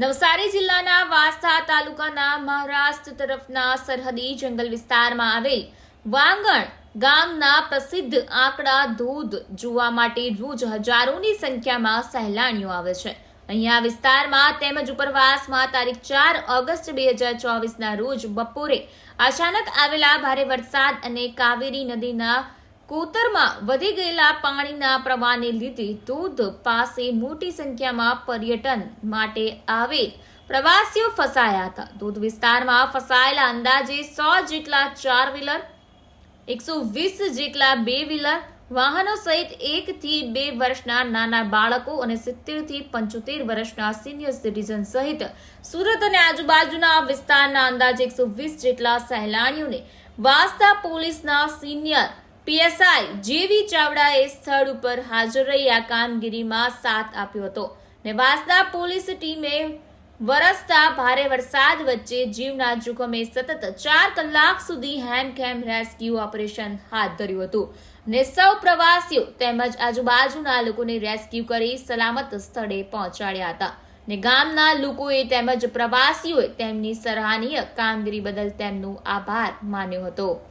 નવસારી જિલ્લાના વાસ્તા તાલુકાના મહારાષ્ટ્ર તરફના સરહદી જંગલ વિસ્તારમાં આવેલ વાંગણ ગામના પ્રસિદ્ધ આંકડા ધોધ જોવા માટે રોજ હજારોની સંખ્યામાં સહેલાણીઓ આવે છે. અહીંયા વિસ્તારમાં તેમજ ઉપરવાસમાં તારીખ ચાર ઓગસ્ટ બે હજાર ચોવીસના રોજ બપોરે અચાનક આવેલા ભારે વરસાદ અને કાવેરી નદીના કોતરમાં વધી ગયેલા પાણીના પ્રવાહને લીધે ધોધ પાસે મોટી સંખ્યામાં પર્યટન માટે આવેલ પ્રવાસીઓ ફસાયા હતા. ધોધ વિસ્તારમાં ફસાયેલા અંદાજે સો જેટલા ચાર વ્હીલર, એકસો વીસ જેટલા બે વ્હીલર, વાહનો સહિત એક થી બે વર્ષના નાના બાળકો અને સિત્તેરથી પંચોતેર વર્ષના સિનિયર સિટીઝન સહિત સુરત અને આજુબાજુના વિસ્તારના અંદાજે એકસો વીસ જેટલા સહેલાણીઓને વાંસદા પોલીસના સિનિયર પીએસઆઈ જેવી ચાવડાએ સ્થળ ઉપર હાજર રહી આ કામગીરીમાં સાથ આપ્યો હતો. ને વાંસદા પોલીસ ટીમે વરસતા ભારે વરસાદ વચ્ચે જીવના જોખમે સતત ચાર કલાક સુધી હેમખેમ રેસ્ક્યુ ઓપરેશન હાથ ધર્યું હતું. ને સૌ પ્રવાસીઓ તેમજ આજુબાજુના લોકોને રેસ્ક્યુ કરી સલામત સ્થળે પહોંચાડ્યા હતા. ને ગામના લોકોએ તેમજ પ્રવાસીઓએ તેમની સરાહનીય કામગીરી બદલ તેમનો આભાર માન્યો હતો.